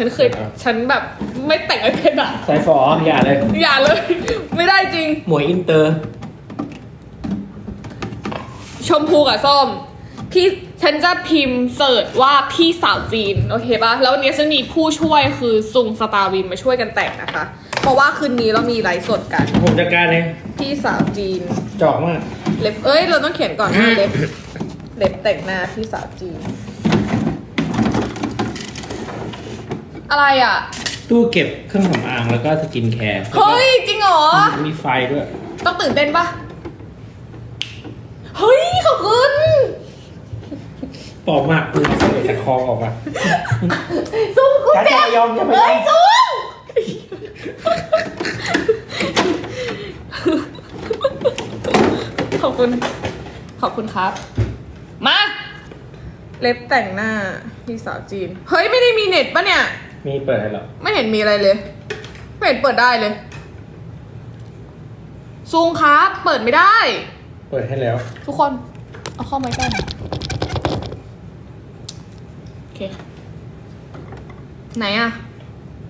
ฉันเคย ฉันแบบไม่แต่งไม่เป็นอะสายฝออย่าเลย อย่าเลย ไม่ได้จริง หมวยอินเตอร์ ชมพูกับส้ม พี่ฉันจะพิมพ์เสิร์ชว่าพี่สาวจีน โอเคปะแล้ววันนี้ฉันมีผู้ช่วยคือซุงสตาร์วินมาช่วยกันแต่งนะคะ เพราะว่าคืนนี้เรามีไลฟ์สดกัน ผมจัดการเองพี่สาวจีน จอกมาก เล็บ เอ้ย เราต้องเขียนก่อนว่าเล็บ เล็บแต่งหน้าพี่สาวจีน อะไรอะ ตู้เก็บเครื่องสำอางแล้วก็สกินแคร์เฮ้ย จริงเหรอ มีไฟด้วย ต้องตื่นเต้นปะเฮ้ย ขอบคุณ ปอกมากคือเสยแต่คอออกมาซุงกูจ้าเจ็จ้าบยอมจะไปเฮ้ยซุงขอบคุณ ขอบคุณครับ มา เล็บแต่งหน้าพี่สาวจีน เฮ้ย ไม่ได้มีเน็ตปะเนี่ย มีเปิดให้เหรอไม่เห็นมีอะไรเลย ไม่เห็นเปิดได้เลย ซูงครับเปิดไม่ได้ เปิดให้แล้ว ทุกคน เอาเข้ามาใกล้หน่อยโอเค ไหนอะ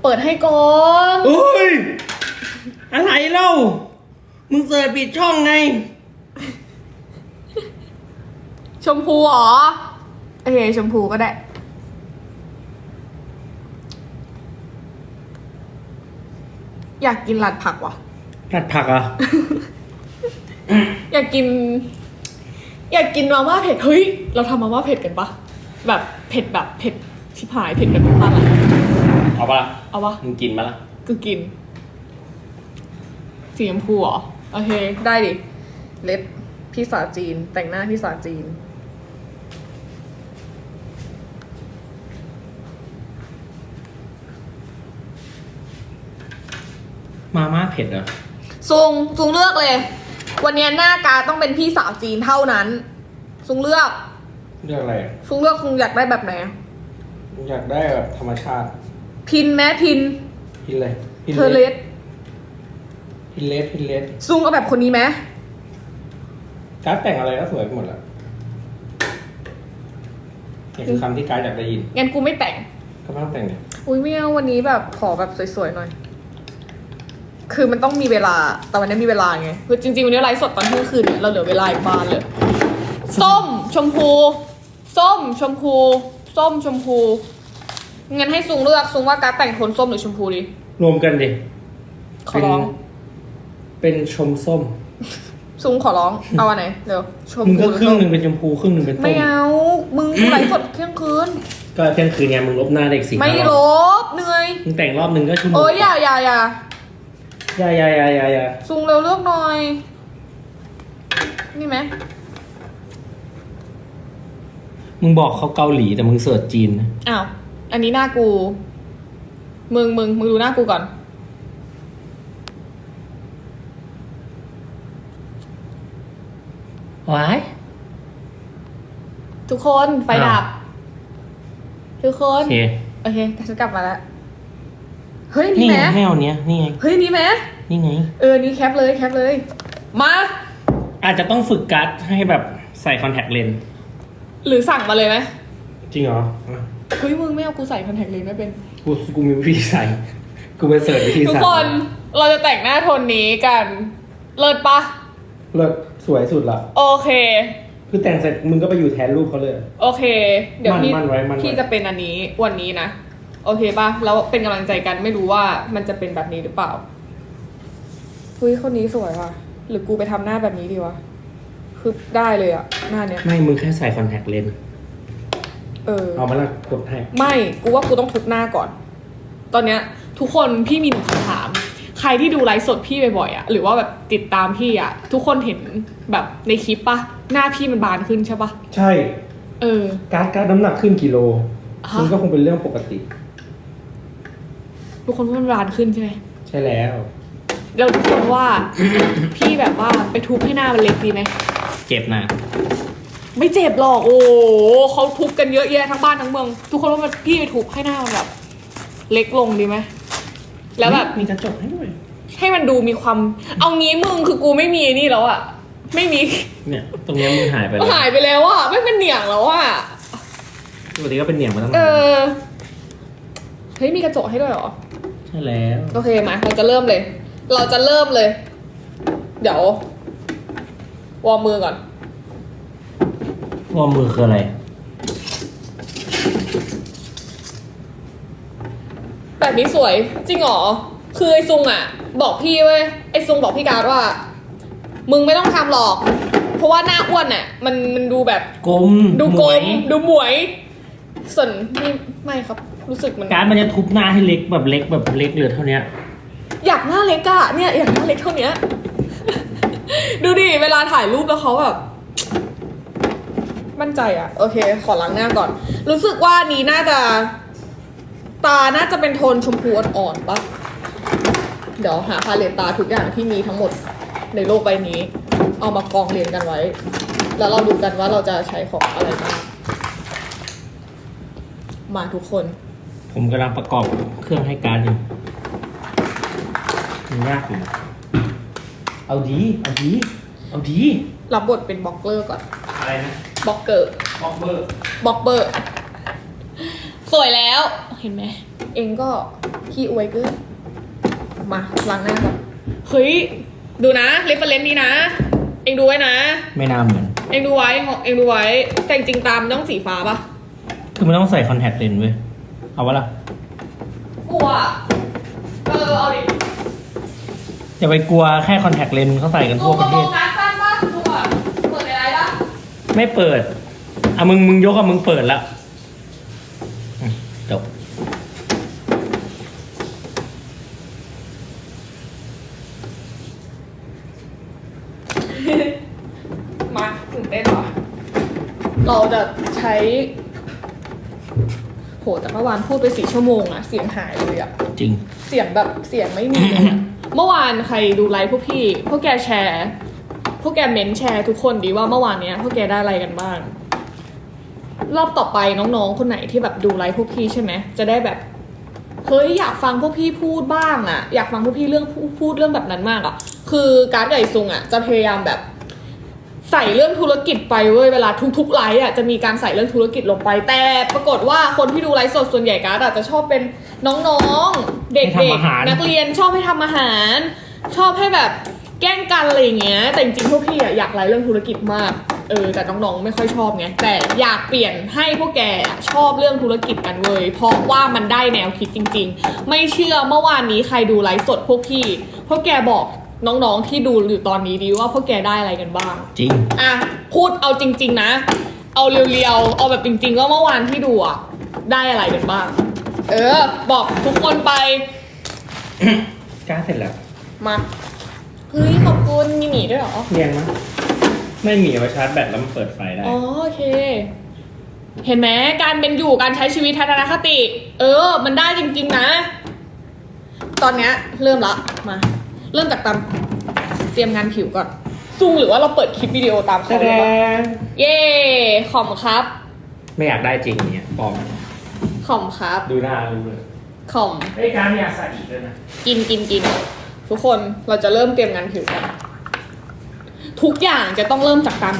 เปิดให้ก่อนโอ้ย อะไรเล่า มึงเสิร์ชปิดช่องไง ชมพูเหรอโอเคชมพูก็ได้ อยากกินหลัดผักว่ะ ผัดผักเหรอะอยากกิน อยากกินมาม่าเผ็ดเฮ้ย เราทำมาม่าเผ็ดกันปะแบบเผ็ดแบบเผ็ดชิบหายเผ็ดแบบน้ำตาลอะเอาปะล่ะเอาปะมึงกินมาละกูกินสีชมพูเหรอโอเค ได้ดิ เล็บพี่สาวจีน แต่งหน้าพี่สาวจีน มาม่าเผ็ดเหรอซุงซุงเลือกเลย วันนี้หน้าการดต้องเป็นพี่สาวจีนเท่านั้นซุงเลือกเรื่องอะไรอะซุงเลือกซุงอยากได้แบบไหนอยากได้แบบธรรมชาติพินแม้พินพินเลยพินเทอร์เลสพินเลสพินเลสซุงเอาแบบคนนี้ไหมการ์ดแต่งอะไรก็สวยไปหมดแล้วนี่คือคำที่การ์ดอยากได้ยินงั้นกูไม่แต่งก็ไม่ต้องแต่งเนี่ยอุ้ยไม่เอาวันนี้แบบขอแบบสวยๆหน่อย คือมันต้องมีเวลา แต่วันนี้มีเวลาไง คือจริงๆวันนี้ไลฟ์สดตอนเที่ยงคืนเนี่ยเราเหลือเวลาอีกบานเลย ส้มชมพู ส้มชมพู ส้มชมพูงั้นให้ซุงเลือกซุงว่าการดแต่งโทนส้มหรือชมพูดี รวมกันดิ ขอร้อง เป็นชมส้ม ซุงขอร้อง เอาอันไหนเร็วชมมึงพูก็ครึ่งหนึ่งเป็นชมพูครึ่งหนึ่งเป็นส้ไม่มเอา มึงกูไลฟ์สดเที่ยงคืน ก็เที่ยงคืนไงมึงลบหน้าเด็กสี่ไม่ห้าลรอบบเหนื่อย มึงแต่งรอบหนึ่งก็ชั่วโมงโอ้ยอย่าอย่าอย่า อย่าอย่าอย่าอย่าอย่าซุงเร็วเลือกหน่อย นี่ไหมมึงบอกเขาเกาหลีแต่มึงเสิร์ชจีนนะอ้าว อันนี้หน้ากู มึงมึงมึงดูหน้ากูก่อน ว้ายทุกคนไฟดับ ทุกคโอนเค โอเคฉันกลับมาแล้ว เฮ้ยนี่นี่ไงไหมให้เอาเนี้ยนี่ไงเฮ้ยนี่ไหมนี่ไง เออนี่แคปเลยแคปเลย มาอาจจะต้องฝึกการ์ดให้แบบใส่คอนแทคเลนส์หรือสั่งมาเลยไหมจริงเหรออะเฮ้ยมึงไม่เอากูใส่คอนแทคเลนส์ไม่เป็น กูกูมีวิธีใส่ กูไปเสิร์ชวิธีทุกใส่คนเราจะแต่งหน้าโทนนี้กัน เลิศปะเลิศสวยสุดละโอเค คือแต่งเสร็จมึงก็ไปอยู่แทนรูปเขาเลย โอเค เดี๋ยวพี่มั่นไว้มั่นไว้ พี่จะเป็นอันนี้วันนี้นะ โอเคปะแล้วเป็นกำลังใจกันไม่รู้ว่ามันจะเป็นแบบนี้หรือเปล่าเฮ้ยคนนี้สวยว่ะ หรือกูไปทำหน้าแบบนี้ดีวะคือได้เลยอะหน้าเนี้ยไม่มึงแค่ใส่คอนแทคเลนส์เออ เอามาละกดให้ ไม่กูว่ากูต้องทุบหน้าก่อน ตอนเนี้ย ทุกคนพี่มีหนึ่งคำถาม ใครที่ดูไลฟ์สดพี่บ่อยๆอะหรือว่าแบบติดตามพี่อะทุกคนเห็นแบบในคลิปปะหน้าพี่มันบานขึ้นใช่ปะใช่ เออ การ์ดการ์ดน้ำหนักขึ้นกิโล ฮะ มันก็คงเป็นเรื่องปกติ ทุกคนว่ามันบานขึ้นใช่ไหมใช่แล้ว เราทุกคนว่า พี่แบบว่าไปทุบให้หน้ามันเล็กดีไหมเจ็บนะไม่เจ็บหรอกโอ้โหเขาทุบกันเยอะแยะทั้งบ้านทั้งเมือง ทุกคนว่ามันพี่ไปทุบให้หน้ามันแบบ เล็กลงดีไหมแล้วแบบมีกระจกให้ด้วย ให้มันดูมีความ เอางี้มึงคือกูไม่มีนี่แล้วอะไม่มีเนี่ย ตรงเนี้ยมึงหายไปมันแล้วหายไปแล้วอะไม่เป็นเหนียงแล้วอะปกติก็เป็นเหนียงมาตั้งเอนาอน เฮ้ยมีกระจกให้ด้วยเหรอ ใช่แล้ว โอเคมาเราจะเริ่มเลย เราจะเริ่มเลย เดี๋ยว วอร์มมือก่อนว่ามือคืออะไร แบบนี้สวย จริงเหรอ คือไอ้ซุงอะบอกพี่เว้ย ไอ้ซุงบอกพี่การดว่า มึงไม่ต้องทำหรอก เพราะว่าหน้าอ้วนอะมันมันดูแบบ กลมดูหกลวยมดูหมวย ส่วนนี่ไม่ครับ รู้สึกมัน การดมันจะทุบหน้าให้เล็กแบบเล็กแบบเล็กเหลือเท่าเนี้ยอยากหน้าเล็กอะเนี่ยอยากหน้าเล็กเท่าเนี้ย ดูดิ เวลาถ่ายรูปแล้วเขาแบบ มั่นใจอะโอเค ขอล้างหน้าก่อน รู้สึกว่านี้น่าจะ ตาน่าจะเป็นโทนชมพูอ่อนๆปะเดี๋ยวหาพาเลตตาทุกอย่างที่มีทั้งหมดในโลกใบนี้ เอามากองเรียงกันไว้ แล้วเราดูกันว่าเราจะใช้ของอะไรบ้างมาทุกคน ผมกำลังประกอบเครื่องให้การดอยู่มันยากอยู่นะเอาดี เอาดี เอาดี รับบทเป็นบล็อกเกอร์ก่อน อะไรนะบล็อกเกอร์ บล็อกเบอร์ บล็อกเบอร์ สวยแล้ว เห็นไหม เองก็ขี้อวยเกินมาล้างหน้าก่อน เฮ้ย ดูนะเรฟเฟรนซ์นี้นะ เองดูไว้นะ ไม่น่าเหมือน เองดูไว้ของเองดูไว้ แต่จริงๆตามนต้องสีฟ้าปะคือมันต้องใส่คอนแทคเลนส์เว้ย เอาวะล่ะกลัวเออเอาดิอย่าไปกลัวแค่คอนแทคเลนส์เขาใส่กันดูทั่วกประระโปเทรงศงานสั้นปะดูอะเปิดอะไรปะไม่เปิด อะมึงมึงยกอะมึงเปิดแล้วอืมจบ มาตื่นเต้นว่ะเราจะใช้ โหแต่เมื่อวานพูดไปสี่ชั่วโมงอะเสียงหายเลยอะจริง เสียงแบบเสียงไม่มีเลยอะเมื่อวานใครดูไลฟ์พวกพี่ พวกแกแชร์ พวกแกเมนแชร์ทุกคนดีว่าเมื่อวานเนี้ยพวกแกได้อะไรกันบ้าง รอบต่อไปน้องๆคนไหนที่แบบดูไลฟ์พวกพี่ใช่ไหมจะได้แบบเฮ้ยอยากฟังพวกพี่พูดบ้างอะอยากฟังพวกพี่เรื่องพูพูดเรื่องแบบนั้นมากอะคือการ์ดไก่ซุงอะจะพยายามแบบ ใส่เรื่องธุรกิจไปเว้ยเวลาทุกๆไลฟ์อะจะมีการใส่เรื่องธุรกิจลงไป แต่ปรากฏว่าคนที่ดูไลฟ์สดส่วนใหญ่การ์ดอาจจะชอบเป็นน้องๆ เด็กๆ นักเรียนชอบให้ทำอาหาร ชอบให้แบบแกล้งกันอะไรอย่างเงี้ย แต่จริงๆพวกพี่อะอยากไลฟ์เรื่องธุรกิจมากเออแต่น้องๆไม่ค่อยชอบไงแต่อยากเปลี่ยนให้พวกแกชอบเรื่องธุรกิจกันเว้ยเพราะว่ามันได้แนวคิดจริง ๆ ไม่เชื่อเมื่อวานนี้ใครดูไลฟ์สดพวกพี่พวกแกบอก น้องๆที่ดูอยู่ตอนนี้ดีว่าพวกแกได้อะไรกันบ้าง จริง อะพูดเอาจริง ๆ นะ เอาเรียวๆ เอาแบบจริงๆว่าเมื่อวานที่ดูอะ ได้อะไรกันบ้าง เออ บอกทุกคนไปกล้าเสร็จแล้วมาเฮ้ยขอบคุณมีหมีด้วยเหรอ เรียนมั้ยไม่มีเอาไว้ชาร์จแบตแล้วมันเปิดไฟได้ อ๋อโอเค เห็นไหมการเป็นอยู่การใช้ชีวิตทัศนคติ เออ มันได้จริง ๆ นะ ตอนเนี้ยเริ่มละมา เริ่มจากตามเตรียมงานผิวก่อนซุงหรือว่าเราเปิดคลิปวิดีโอตามเขาเลยปะเย่ขอบคุณครับไม่อยากได้จริงเนี่ยปลอมขอบคุณครับดูหน้ารู้เลยขอบไอ้ยการอยากใส่อีกเลยนะกินกินกิน ทุกคนเราจะเริ่มเตรียมงานผิวกันทุกอย่างจะต้องเริ่มจากการ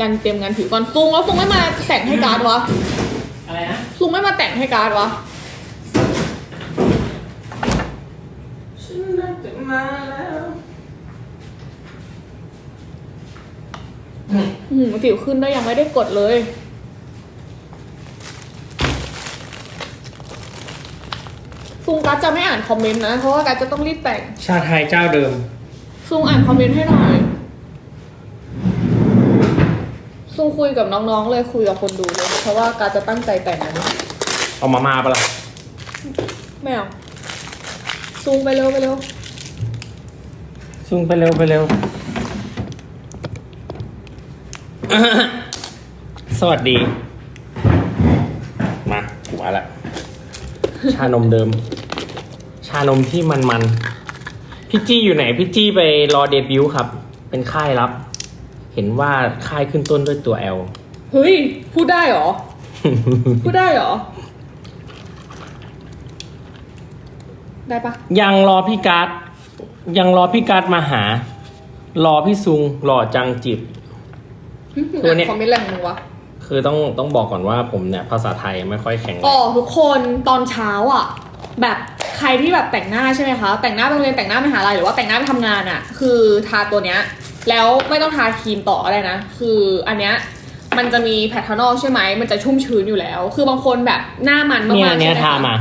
การเตรียมงานผิวก่อนซุงแล้วซุงไม่มาแต่งให้การ์ดวะอะไรนะซุงไม่มาแต่งให้การ์ดวะฉันได้ถึง มาแล้วอืมผิวขึ้นได้ยังไม่ได้กดเลย ซุงการ์ดจะไม่อ่านคอมเมนต์นะ เพราะว่าการ์ดจะต้องรีบแต่ง ชาไทยเจ้าเดิม ซุงอ่านคอมเมนต์ให้หน่อย ซุงคุยกับน้องๆเลยคุยกับคนดูเลย เพราะว่าการ์ดจะตั้งใจแต่งอันนี้เอามามาปะล่ะไม่เอาซูมไปเร็วไปเร็ว ซุ่งไปเร็วไปเร็ว สวัสดี มาถูกแล้วชานมเดิม ชานมที่มันมันๆพี่จี้อยู่ไหน พี่จี้ไปรอเดบิวต์ครับ เป็นค่ายรับ เห็นว่าค่ายขึ้นต้นด้วยตัว L เฮ้ย พูดได้เหรอ พูดได้เหรอ ได้ปะยังรอพี่การ์ด ยังรอพี่การ์ดมาหา รอพี่ซุงหล่อจังจิบ ตัวเนี้ยคอมเมนต์แรงมึงวะ คือต้องต้องบอกก่อนว่าผมเนี่ย ภาษาไทยไม่ค่อยแข็งแรอ๋องทุกคนตอนเช้าอะ แบบใครที่แบบแต่งหน้าใช่ไหมคะ แต่งหน้าไปโรงเรียนแต่งหน้ามหาลัยหรือว่าแต่งหน้าไปทำงานอะ่ะ คือทาตัวเนี้ย แล้วไม่ต้องทาครีมต่ออะไรนะ คืออันเนี้ยมันจะมีแพทานอลใช่ไหม มันจะชุ่มชื้นอยู่แล้ว คือบางคนแบบหน้ามันเนี่ยมากๆเนี้ใช่ยไหมทาคะ มา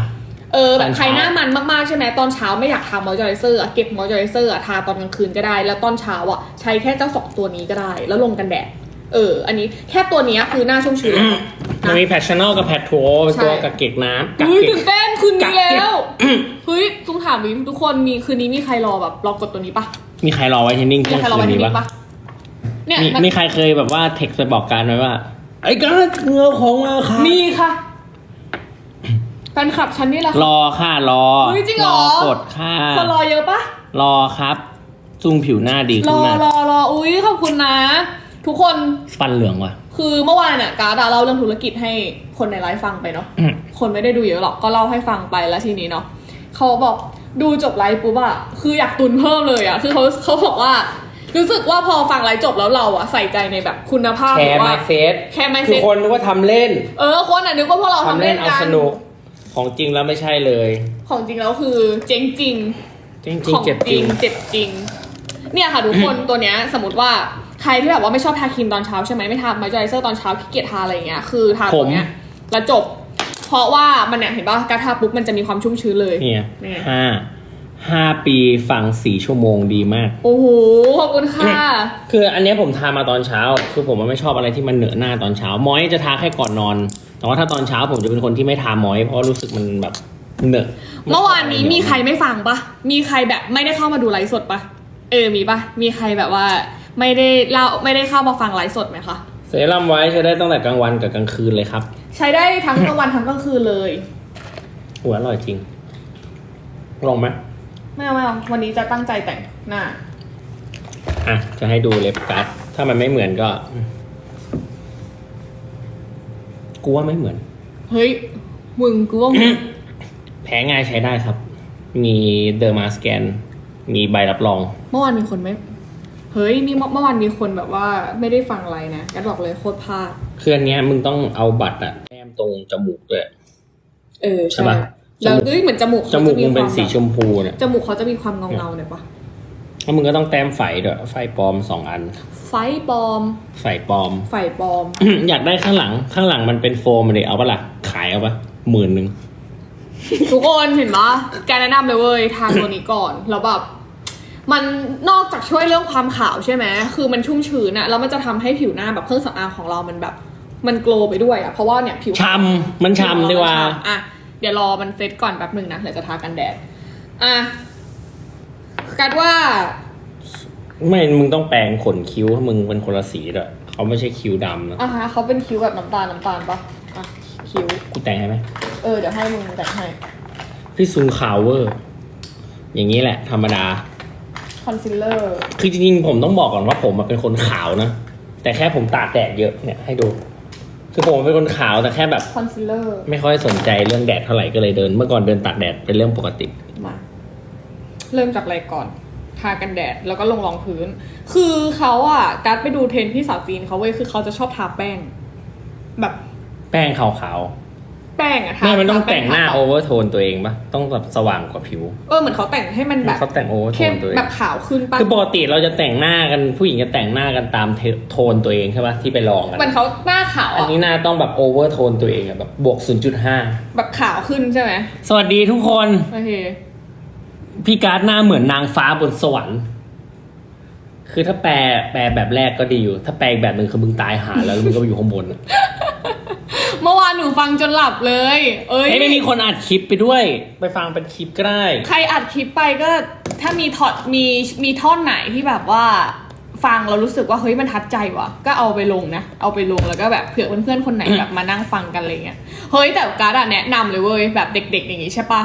เออแบบตอนใครเช้าหน้ามันมากๆใช่ไหมตอนเช้าไม่อยากทามอยเจอไรเซอร์อะเก็บมอยเจอไรเซอร์อะทาตอนกลางคืนก็ได้ แล้วตอนเช้าอะใช้แค่เจ้าสองตัวนี้ก็ได้ แล้วลงกันแดดเออ อันนี้แค่ตัวเนี้ยคือหน้าชุ่มชื้นแล้วมันมีแพชชั่นอลกับแพททัวเป็นตัวใช่กักเก็กน้ำกักเฮ้ยเก็กตื่นเต้นคืนนี้กักเก็บแล้วเฮ้ยทุกถามดิทุกคนมีคืนนี้มีใครรอแบบรอกดตัวนี้ปะมีใครรอไว้เทนนิ่งมีเที่ยงใครรอคืวันนนี้นี้ปะปะเนี่ยมีมันมีใครเคยแบบว่าเท็กซ์ไปบอกการไหมว่าไอ้การเงือของมาค่ะมีค่ะ แฟนคลับฉันนี่แหละค่ะ รอค่ะรอเฮ้ยจริงเหรอ กดค่ะคนรอเยอะปะรอครับจุงผิวหน้าดีรขึ้นอมากรอรออุ้ยขอบคุณนะ ทุกคนฟันเหลืองว่ะ คือเมื่อวานอะการดาเล่าเรื่องธุรกิจให้คนในไลฟ์ฟังไปเนาะอืม คนไม่ได้ดูเยอะหรอกก็เล่าให้ฟังไปแล้วทีนี้เนาะเขาบอกดูจบไลฟ์ปุ๊บอะคืออยากตุนเพิ่มเลยอะคือเขาเขาบอกว่า รู้สึกว่าพอฟังไลฟ์จบแล้วเราอะใส่ใจในแบบคุณภาพแคหรืร์อว่าไมเซตแค่ mindset คือคนนึกว่าทำเล่น เออคนอะนึกว่าพวกเราทำทำเล่เล่นนเอากัน สนุก ของจริงแล้วไม่ใช่เลยของจริงแล้วคือเจ๊งจริง จริงของๆเจ็บจจริริงง เจ็บจริง เนี่ยค่ะทุกคน ตัวเนี้ยสมมติว่าใครที่แบบว่าไม่ชอบทาครีมตอนเช้าใช่ไหมไม่ทามอยเจอไรเซอร์ตอนเช้าขี้เกียจทาอะไรอย่างเงี้ยคือทาตัวเนี้ยแล้วจบ เพราะว่ามันเนี่ยเห็นป่ะการทาปุ๊บมันจะมีความชุ่มชื้นเลย เนี่ยนี่ ห้า ห้าปีฝังสี่ชั่วโมงดีมาก โอ้โห ขอบคุณค่ะ คืออันเนี้ยผมทามาตอนเช้า คือผมมันไม่ชอบอะไรที่มันเหนอะหน้าตอนเช้า มอยจะทาแค่ก่อนนอน แต่ว่าถ้าตอนเช้าผมจะเป็นคนที่ไม่ทามอย เพราะรู้สึกมันแบบเหนอะเมื่อวานนี้มีใครไม่ฟังปะมีใครแบบไม่ได้เข้ามาดูไลฟ์สดปะเออมีปะมีใครแบบว่า ไม่ได้เล่าไม่ได้เข้ามาฟังไลฟ์สดไหมคะเซรั่มไว้ใช้ได้ตั้งแต่กลางวันกับกลางคืนเลยครับ ใช้ได้ทั้งกลางวันทั้งกลางคืนเลยหัวอร่อยจริงลองไหม ไม่เอาไม่เอาวันนี้จะตั้งใจแต่งหน้า อะ จะให้ดูเล็บกัดถ้ามันไม่เหมือนก็กูว่าไม่เหมือน เฮ้ย มึงกูว่ามึงแพ้ง่ายใช้ได้ครับ มีเดอร์มาสแกน มีใบรับรอง เมื่อวานมีคนไม่ เฮ้ยนี่เมื่อเมื่อวานมีคนแบบว่าไม่ได้ฟังอะไรนะกัดบอกเลยโคตรพลาด คืออันเนี้ยมึงต้องเอาบัตรอะแต้มตรงจมูกด้วย เออใช่ปะ แล้วจมูกเอ้ยเหมือนจมูกจเขามูกจะมึงเป็นควาสีแบบชมพูเนี่ยจมูกเขาจะมีความเงาเงาๆเนี่ยปะแล้วมึงก็ต้องแต้มไฝด้วยไฟปลอมสองอัน ไฟปลอม ไฟปลอม ไฟปลอม อยากได้ข้างหลัง ข้างหลังมันเป็นโฟมมาเลยเอาปะล่ะ ขายเอาปะหมื่นหนึ่ง ทุกคนเห็นปะการแนะนำเลยเว้ยทานตัวนี้ก่อน แล้วแบบมันนอกจากช่วยเรื่องความขาวใช่ไหมคือมันชุ่มชื้นอะแล้วมันจะทำให้ผิวหน้าแบบเครื่องสำอางของเรามันแบบ มันโกลว์ไปด้วยอะเพราะว่าเนี่ยผิวชำมันชำดีกว่า อะ เดี๋ยวรอมันเซตก่อนแป๊บหนึ่งนะเดี๋ยวจะทากันแดด อะกัดว่า ไม่มึงต้องแปรงขนคิ้วมึงเป็นคนละสีด้วยเขาไม่ใช่คิ้วดำนะอะฮะเขาเป็นคิ้วแบบน้ำตาลน้ำตาลปะอะคิ้ว กูแต่งให้ไหมเออเดี๋ยวให้มึงแต่งให้ พี่ซุงขาวเวอร์ อย่างนี้แหละ ธรรมดา คอนซีลเลอร์ คือจริงๆผมต้องบอกก่อนว่าผมอะเป็นคนขาวนะ แต่แค่ผมตากแดดเยอะเนี่ยให้ดู คือผมเป็นคนขาวแต่แค่แบบ คอนซีลเลอร์ ไม่ค่อยสนใจเรื่องแดดเท่าไหร่ก็เลยเดิน เมื่อก่อนเดินตากแดดเป็นเรื่องปกติ มา เริ่มจากอะไรก่อน ทากันแดดแล้วก็ลงรองพื้น คือเขาอะกัดไปดูเทรนด์พี่สาวจีนเขาเว้ยคือเขาจะชอบทาแป้ง แบบแป้งขาว แป้งอะๆทาแม่มันต้องทาป้แต่งหน้าทโอเวอร์โทนตัวเองปะต้องแบบสว่างกว่าผิว เออเหมือนเขาแต่งให้มันแบบเขาแต่งโอเวอร์โทเข้มนตัวเองแบบขาวขึ้นป่ะคือปกติเราจะแต่งหน้ากันผู้หญิงจะแต่งหน้ากันตามเทโทนตัวเองใช่ปะที่ไปลองกันเหมือนเขาหน้าขาวอันอะนี้หน้าต้องแบบโอเวอร์โทนตัวเองอะแบบบวก0.5แบบขาวขึ้นใช่ไหมสวัสดีทุกคนโอเคพี่การ์ดหน้าเหมือนนางฟ้าบนสวรรค์ คือถ้าแปลแปลแบบแรกก็ดีอยู่ ถ้าแปลอีกแบบหนึ่งคือมึงตายหาแล้วแล้วมึงก็ไปอยู่ข้างบนอะ เมื่อวานหนูฟังจนหลับเลย เอ้ยเฮ้ยไม่มีคนอัดคลิปไปด้วย ไปฟังเป็นคลิปก็ได้ ใครอัดคลิปไปก็ถ้ามีทอดมีมีท่อนไหนที่แบบว่า ฟังเรารู้สึกว่าเฮ้ยมันทัดใจว่ะ ก็เอาไปลงนะ เอาไปลงแล้วก็แบบเผื่อเพื่อนๆคนไหนแบบมานั่งฟังกันอะไรเงี้ยเฮ้ยแต่การ์ดอะแนะนำเลยเว้ยแบบเด็ก ๆ อย่างงี้ใช่ปะ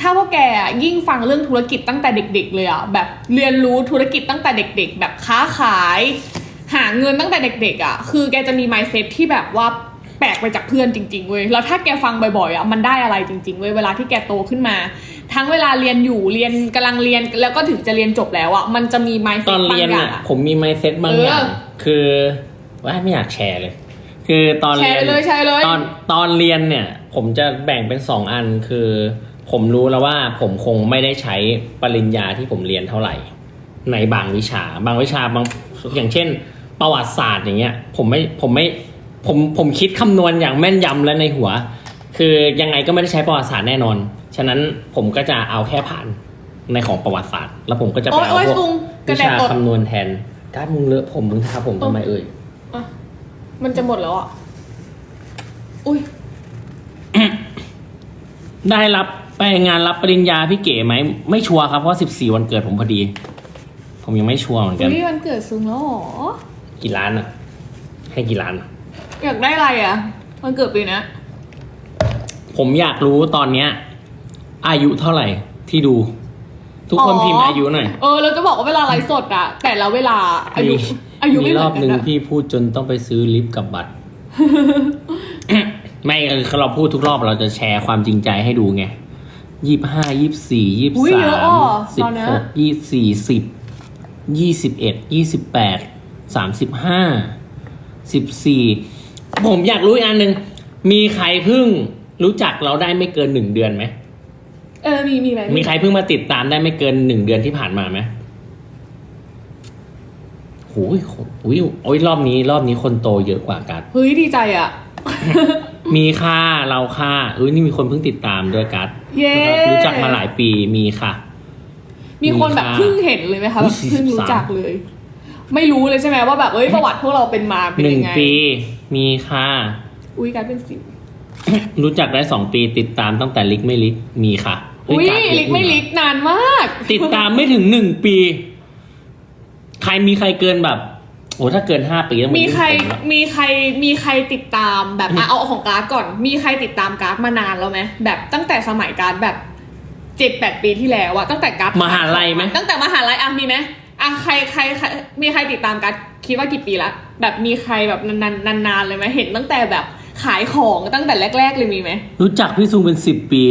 ถ้าพวกแกอะยิ่งฟังเรื่องธุรกิจตั้งแต่เด็ก ๆ เลยอะแบบเรียนรู้ธุรกิจตั้งแต่เด็ก ๆ แบบค้าขาย หาเงินตั้งแต่เด็ก ๆอะคือแกจะมี mindset ที่แบบว่า แปลกไปจากเพื่อนจริงๆเว้ยแล้วถ้าแกฟังบ่อยๆอะมันได้อะไรจริงๆเว้ยเวลาที่แกโตขึ้นมา ทั้งเวลาเรียนอยู่เรียนกำลังเรียนแล้วก็ถึงจะเรียนจบแล้วอะมันจะมีต mindset อนเรียนบางอย่าอะงอะผมมีไมเซ็ตบางเออออย่างคือว่าไม่อยากแชร์เลย คือตอนแชเรียร์นเลยแชร์เลยตอนตอนเรียนเนี่ย ผมจะแบ่งเป็นสองอันคือ ผมรู้แล้วว่าผมคงไม่ได้ใช้ปริญญาที่ผมเรียนเท่าไหร่ ในบางวิชา บางวิชาบางอย่างเช่น ประวัติศาสตร์อย่างเงี้ย ผมไม่ผมไม่ ผมผมคิดคำนวณอย่างแม่นยำและในหัว คือยังไงก็ไม่ได้ใช้ประวัติศาสตร์แน่นอน ฉะนั้นผมก็จะเอาแค่ผ่านในของประวัติศาสตร์ แล้วผมก็จะไปโอ๊ยเอาโอ๊ยพวกซุงกระวิแดดชาตด คำนวณแทนการดมึงเลอะผมมึงทาผมทำไมเอ่ย อะมันจะหมดแล้วอะ อุ้ย ได้รับไปงานรับปริญญาพี่เก๋ไหมไม่ชัวร์ครับเพราะสิบสี่วันเกิดผมพอดี ผมยังไม่ชัวร์เหมือนกัน อุ้ยวันเกิดซุงแล้วเหรอ กี่ล้านอะให้กี่ล้านอะ อยากได้อะไรอะวันเกิดปีเนี้ยผมอยากรู้ตอนเนี้ย อายุเท่าไหร่ที่ดู ทุกคนพิมพ์อายุหน่อย เออเราจะบอกว่าเวลาไลฟ์สดอะแต่ละเวลาอายุมีอายุไม่มีเหรมืออบนหกันึ่นงอะพี่พูดจนต้องไปซื้อลิฟต์กับบัตร ไม่คือเราพูดทุกรอบเราจะแชร์ความจริงใจให้ดูไงยี่ห้ายี่สี่ยี่อุ้ยสาเยอะมอะสิตบอนเนี้ยหกยี่สี่สิบยี่สิบเอ็ดยี่สิบแปดสามสิบห้าสิบสี่ ผมอยากรู้อีกอันหนึ่งมีใครเพิ่งรู้จักเราได้ไม่เกินหนึ่งเดือนไหมเออมีมีไหมมีใครเพิ่งมาติดตามได้ไม่เกินหนึ่งเดือนที่ผ่านมาไหมโอ้ยโอ้ยโอ้ยรอบนี้รอบนี้คนโตเยอะกว่ากันเฮ้ยดีใจอะมีค่าเราค่าเอ้ยนี่มีคนเพิ่งติดตามด้วยกัดเย้รู้จักมาหลายปีมีค่ะ มีคนแบบมีค่ะเพิ่งเห็นเลยไหมคะแบบอุ๊ยเพิ่งรู้43จักเลย ไม่รู้เลยใช่ไหมว่าแบบเอ้ยประวัติพวกเราเป็นมาเป็นหนึ่งยังไงปี มีค่ะ อุ้ยกลายเป็นสิวรู้จักได้สองปีติดตามตั้งแต่ลิกไม่ลิกมีค่ะเฮ้อุ้ยการ์ดลิกไม่ลิกนานมาก ติดตามไม่ถึงหนึ่งปี ใครมีใครเกินแบบโอ้ถ้าเกินห้าปีต้องเป็นมีใครรุ่นผมละมีใครมีใครติดตามแบบอะเอาของการ์ดก่อน มีใครติดตามการ์ดมานานแล้วไหมแบบตั้งแต่สมัยการ์ดแบบเจ็ดแปดปีที่แล้วอะตั้งแต่การ์ดมหาลัยไหมตั้งแต่มหาลัยอะมีไหมอะใครใครใครมีใครติดตามการ์ดคิดว่ากี่ปีละ แบบมีใครแบบนานๆนานๆเลยไหมเห็นตั้งแต่แบบขายของตั้งแต่แรก ๆ เลยมีไหม รู้จักพี่ซุงเป็นสิบปี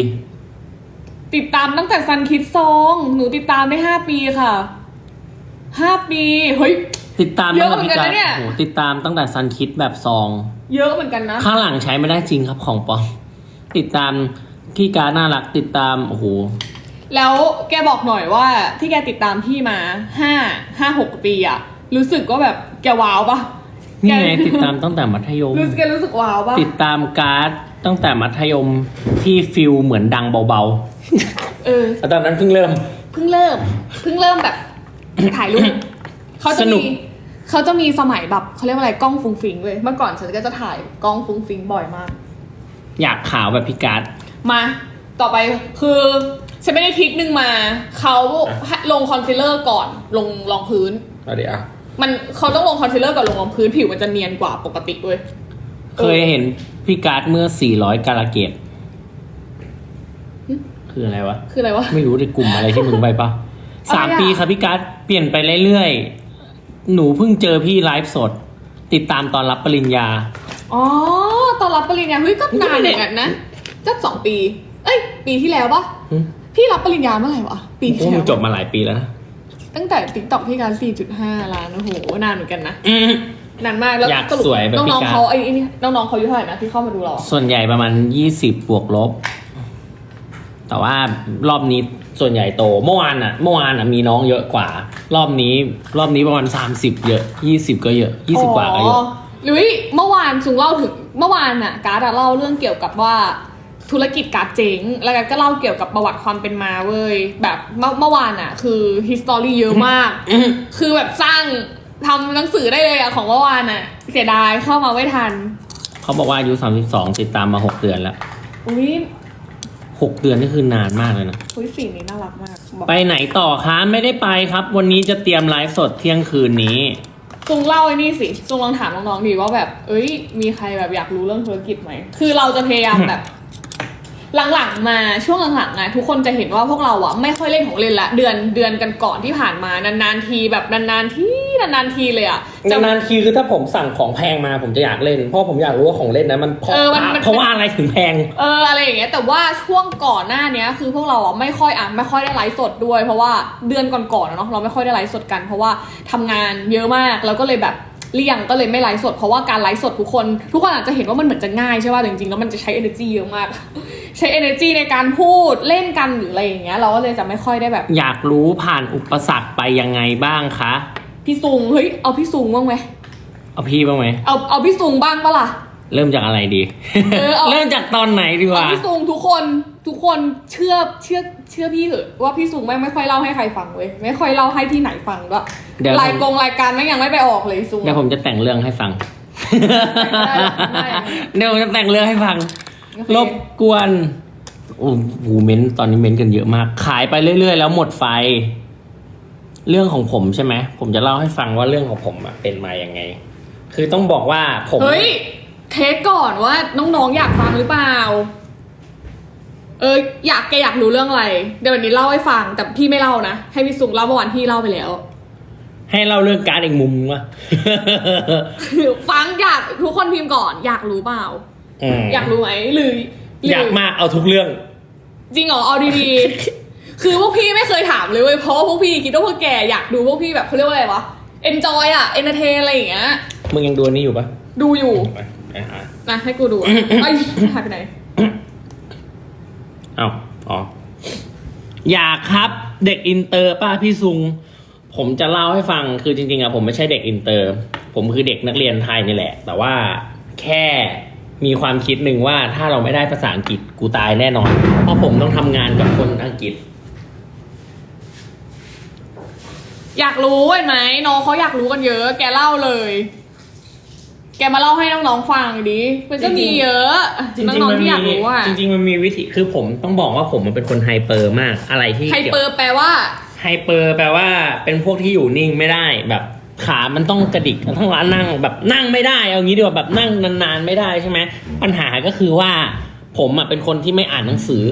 ติดตามตั้งแต่ซันคิดซองหนูติดตามได้ห้าปีค่ะห้าปีเฮ้ย ติดตามเยอะตั้งแต่เหมือนกันนะเนี่ย โอ้โหติดตามตั้งแต่ซันคิดแบบซอง เยอะเหมือนกันนะ ข้างหลังใช้ไม่ได้จริงครับของปลอมติดตามพี่การดน่ารักติดตามโอ้โหแล้วแกบอกหน่อยว่าที่แกติดตามพี่มาห้าห้าหกปีอะรู้สึกว่าแบบแกว้าวปะ นี่ไงแกติดตามตั้งแต่มัธยม รู้สึกแกรู้สึกว้าวปะติดตามการ์ดตั้งแต่มัธยมที่ฟิลเหมือนดังเบาเออๆแต่ตอนนั้นเพิ่งเริ่ม เพิ่งเริ่ม เพิ่งเริ่มแบบถ่ายรูปเขาสจะนุมีกเขาจะมีสมัยแบบเขาเรียกว่าอะไรกล้องฟุ้งฟิงเลยเมื่อก่อนฉันก็จะถ่ายกล้องฟุ้งฟิงบ่อยมาก อยากขาวแบบพี่การ์ดมาต่อไปคือฉันไม่ได้ทริกหนึ่งมา เขาให้ลงคอนซีลเลอร์ก่อนลงรองพื้นเอาเดี๋ยว มันเขาต้องลงคอนซีลเลอร์ก่อนลงรองพื้นผิวมันจะเนียนกว่าปกติเว้ยเคยเห็นพี่การ์ดเมื่อ 400 กาลาเกตหึคืออะไรวะ คืออะไรวะ ไม่รู้ในกลุ่มอะไรที่มึงไปปะอะไรอะสามปีครับพี่การ์ดเปลี่ยนไปเรื่อยๆ หนูเพิ่งเจอพี่ไลฟ์สด ติดตามตอนรับปริญญา อ๋อ ตอนรับปริญญาเฮ้ยก็นานเหมือนกันนะก็สองปี เอ้ย ปีที่แล้วปะหึพี่รับปริญญาเมื่อไหร่วะ ปีโอ้ที่มึแล้งวจบมาหลายปีแล้วนะ ตั้งแต่ติ๊กต็อกพี่การ 4.5 ล้าน โอ้โห นานเหมือนกันนะอืมนานมาก แล้วอยากสรุปสวยแบบน้องพี่ๆการ เขาไอ้นี่น้องๆเขาอายุเท่าไหร่นะที่เข้ามาดูเราอะส่วนใหญ่ประมาณยี่สิบบวกลบ แต่ว่ารอบนี้ส่วนใหญ่โต เมื่อวานอะ เมื่อวานอะมีน้องเยอะกว่า รอบนี้ รอบนี้ประมาณสามสิบเยอะยี่สิบก็เยอะยี่สิบกว่าก็เยอะ หรือเมื่อวานซุงเล่าถึงเมื่อวานน่ะ การ์ดอะเล่าเรื่องเกี่ยวกับว่า ธุรกิจการ์ดเจ๊งแล้วก็เล่าเกี่ยวกับประวัติความเป็นมาเว้ย แบบเมื่อเมื่อวานอะคือ history เยอะมาก คือแบบสร้างทำหนังสือได้เลยอะของเมื่อวานอะเสียดายเข้ามาไม่ทัน เขาบอกว่าอายุสามสิบสองติดตามมาหกเดือนแล้วอุ้ยหกเดือนนี่คือนานมากเลยนะอุ้ยสีนี้น่ารักมากบอกไปไหนต่อคะไม่ได้ไปครับ วันนี้จะเตรียมไลฟ์สดเที่ยงคืนนี้ซุงเล่าไอ้นี่สิซุงลองถามน้องๆดีว่าแบบ เอ้ย มีใครแบบอยากรู้เรื่องธุรกิจไหม คือเราจะพยายามแบบ หลังๆมาช่วงหลังๆนะทุกคนจะเห็นว่าพวกเราอะไม่ค่อยเล่นของเล่นละ เดือนเดือนกันก่อนที่ผ่านมานานๆทีแบบนานๆทีนานๆทีเลยอะจะ นานๆทีคือถ้าผมสั่งของแพงมาผมจะอยากเล่น เพราะผมอยากรู้ว่าของเล่นนั้นมันเพราะเออมันมัน เพราะว่าอะไรถึงแพง เอออะไรอย่างเงี้ยแต่ว่าช่วงก่อนหน้าเนี้ยคือพวกเราอะไม่ค่อยอะไม่ค่อยได้ไลฟ์สดด้วย เพราะว่าเดือนก่อนๆอะเนาะเราไม่ค่อยได้ไลฟ์สดกัน เพราะว่าทำงานเยอะมากแล้วก็เลยแบบ เลี่ยงก็เลยไม่ไลฟ์สด เพราะว่าการไลฟ์สดทุกคน ทุกคนอาจจะเห็นว่ามันเหมือนจะง่ายใช่ป่ะแต่จริงๆแล้วมันจะใช้ energy เยอะมาก ใช้ energy ในการพูดเล่นกันหรืออะไรอย่างเงี้ยเราก็เลยจะไม่ค่อยได้แบบ อยากรู้ผ่านอุปสรรคไปยังไงบ้างคะ พี่ซุงเฮ้ยเอาพี่ซุงบ้างไหมเอาพี่บ้างไหม เอาเอาพี่ซุงบ้างปะล่ะ เริ่มจากอะไรดี เออเอา เริ่มจากตอนไหนดีกเอาว่าพี่ซุงทุกคน ทุกคนเชื่อเชื่อเชื่อพี่เถอะว่าพี่ซุงแม่งไม่ค่อยเล่าให้ใครฟังเว้ยไม่ค่อยเล่าให้ที่ไหนฟังด้วยเดี๋ยว รายผมกงรายการแม่งยังไม่ไปออกเลยซุง เดี๋ยวผมจะแต่งเรื่องให้ฟังได้ได้ เดี๋ยวผมจะแต่งเรื่องให้ฟัง โอเครบกวน โอ้โหเม้นต์ตอนนี้เม้นต์กันเยอะมาก ขายไปเรื่อย ๆ แล้วหมดไฟ เรื่องของผมใช่ไหม ผมจะเล่าให้ฟังว่าเรื่องของผมอะเป็นมายังไง คือต้องบอกว่าผม เฮ้ย เทสก่อนว่าน้องๆอยากฟังหรือเปล่า เอออยากแกอยากรู้เรื่องอะไร เดี๋ยววันนี้เล่าให้ฟังแต่พี่ไม่เล่านะ ให้พี่ซุงเล่าเมื่อวานพี่เล่าไปแล้ว ให้เล่าเรื่องการดอีกมุมวะ ฟังอยากทุกคนพิมพ์ก่อน อยากรู้เปล่ามอยากรู้ไหมหรือหรือยากมากเอาทุกเรื่อง จริงเหรอเอาดีๆ คือพวกพี่ไม่เคยถามเลยเว้ยเพราะว่าพวกพี่คิดว่าพวกแกอยากดูพวกพี่แบบเขาเรียกว่าอะไรวะ enjoy อะ entertain อะไรอย่างเงี้ยมึงยังดูอันนี้อยู่ปะดูอยู่ไปไปหานะให้กูดูอะไอ้ยหายไปไหน เอาอ๋ออยากครับเด็กอินเตอร์ป้าพี่ซุง ผมจะเล่าให้ฟังคือจริงๆอะผมไม่ใช่เด็กอินเตอร์ ผมคือเด็กนักเรียนไทยนี่แหละ แต่ว่าแค่มีความคิดหนึ่งว่าถ้าเราไม่ได้ภาษาอังกฤษกูตายแน่นอน เพราะผมต้องทำงานกับคนอังกฤษ อยากรู้เห็นไหมน้องเขาอยากรู้กันเยอะ แกเล่าเลย แกมาเล่าให้น้องๆฟังดิมันก็มีเยอะจริงน้ๆองมันๆที่มีอยากรู้อะจริงๆมันมีวิธีคือผมต้องบอกว่าผมมันเป็นคนไฮเปอร์มากอะไรที่ไฮกี่ยวเปอร์แปลว่าไฮเปอร์แปลว่าเป็นพวกที่อยู่นิ่งไม่ได้แบบขามันต้องกระดิกทั้งร้านนั่งแบบนั่งไม่ได้ เอางี้ดีกว่าแบบนั่งนานๆไม่ได้ใช่ไหมปัญหาก็คือว่า ผมอะเป็นคนที่ไม่อ่านหนังสือ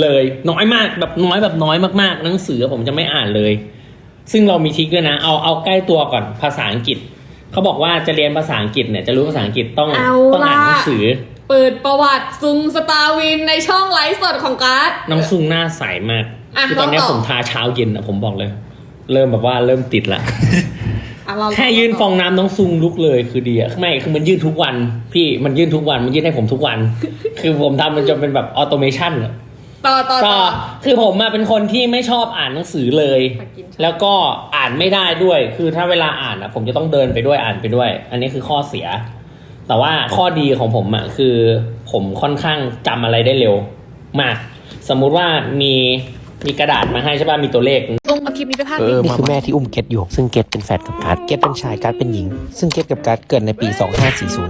เลยน้อยมากแบบน้อยแบบน้อยมากๆ หนังสือผมจะไม่อ่านเลย ซึ่งเรามีทริคด้วยนะ เอาเอาใกล้ตัวก่อนภาษาอังกฤษ เขาบอกว่าจะเรียนภาษาอังกฤษเนี่ยจะรู้ภาษาอังกฤษต้องเอาต้องอ่านหนังล่ะสือ เปิดประวัติซุงสตาร์วินในช่องไลฟ์สดของการ์ดน้องซุงหน้าใสมากอะคือตอนเนี้ยลองต่อ ผมทาเช้าเย็นอะผมบอกเลย เริ่มแบบว่าเริ่มติดละ อะเราแค่ยื่นฟองน้ำน้องซุงลุกเลยคือดีอะไม่คือมันยื่นทุกวัน พี่มันยื่นทุกวันมันยื่นให้ผมทุกวัน คือผมทำมันจนเป็นแบบออโตเมชันอะ ต่อต่อก็ต่อคือผมอะเป็นคนที่ไม่ชอบอ่านหนังสือเลยอยากกินชาแล้วก็อ่านไม่ได้ด้วย คือถ้าเวลาอ่านอะผมจะต้องเดินไปด้วยอ่านไปด้วย อันนี้คือข้อเสีย แต่ว่าข้อดีของผมอะคือผมค่อนข้างจำอะไรได้เร็วมาก สมมุติว่ามีมีกระดาษมาให้ใช่ป่ะมีตัวเลข ลงเอาคลิปนี้ไปพาดเออนี่มาคือแม่ที่อุ้มเกตอยู่ ซึ่งเกตเป็นแฝดกับการ์ดเกตเป็นชายการ์ดเป็นหญิง ซึ่งเกตกับการ์ดเกิดในปี 2540